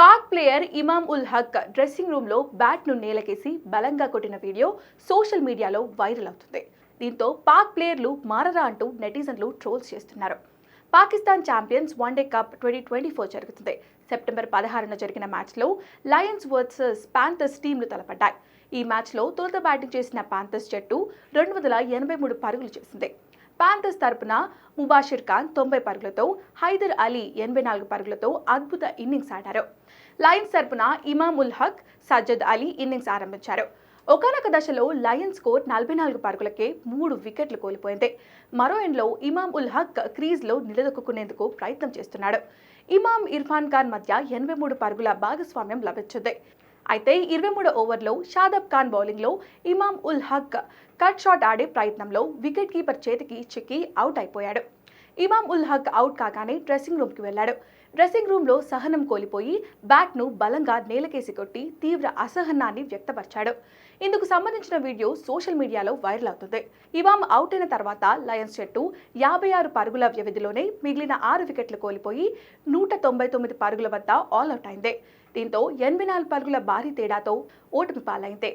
Pak player Imam ul Haq dressing రూమ్లో బ్యాట్ను నేలకేసి బలంగా కొట్టిన వీడియో సోషల్ మీడియాలో వైరల్ అవుతుంది. దీంతో పాక్ ప్లేయర్లు మారరా అంటూ నెటిజన్లు ట్రోల్స్ చేస్తున్నారు. Pakistan champions one day cup twenty twenty four జరుగుతుంది. సెప్టెంబర్ పదహారున జరిగిన మ్యాచ్లో లయన్స్ వర్సెస్ ప్యాంథర్స్ టీంలు తలపడ్డాయి. ఈ మ్యాచ్లో తొలుత బ్యాటింగ్ చేసిన ప్యాంథర్స్ జట్టు రెండు వందల ఎనభై మూడు పరుగులు చేసింది. ప్యాంథర్స్ తరపున ముబాషిర్ ఖాన్ తొంభై పరుగులతో హైదర్ అలీ ఎనభై నాలుగు పరుగులతో అద్భుత ఇన్నింగ్స్ ఆడారు. లయన్స్ తరపున ఇమామ్ ఉల్ హక్ సజ్జద్ అలీ ఇన్నింగ్స్ ఆరంభించారు. ఒకనొక దశలో లయన్స్ స్కోర్ నలభై నాలుగు పరుగులకే మూడు వికెట్లు కోల్పోయింది. మరో ఎండ్లో ఇమామ్ ఉల్ హక్ క్రీజ్లో నిలదొక్కునేందుకు ప్రయత్నం చేస్తున్నాడు. ఇమామ్ ఇర్ఫాన్ ఖాన్ మధ్య ఎనభై మూడు పరుగుల భాగస్వామ్యం లభించింది. అయితే ఇరవై మూడో ఓవర్లో షాదబ్ ఖాన్ బౌలింగ్లో ఇమామ్ ఉల్ హక్ కట్ షాట్ ఆడే ప్రయత్నంలో వికెట్ కీపర్ చేతికి చిక్కి అవుట్ అయిపోయాడు. ఇమామ్ ఉల్ హక్ అవుట్ కాగానే డ్రెస్సింగ్ రూమ్కి వెళ్ళాడు. డ్రెస్సింగ్ రూమ్లో సహనం కోల్పోయి బ్యాట్ను బలంగా నేలకేసి కొట్టి తీవ్ర అసహనాన్ని వ్యక్తపరిచాడు. ఇందుకు సంబంధించిన వీడియో సోషల్ మీడియాలో వైరల్ అవుతుంది. ఇమామ్ అవుట్ అయిన తర్వాత లయన్స్ జట్టు యాభై ఆరు పరుగుల వ్యవధిలోనే మిగిలిన ఆరు వికెట్లు కోల్పోయి నూట తొంభై తొమ్మిది పరుగుల వద్ద ఆల్అవుట్ అయింది. దీంతో ఎనభై నాలుగు పరుగుల భారీ తేడాతో ఓటమి పాలైంది.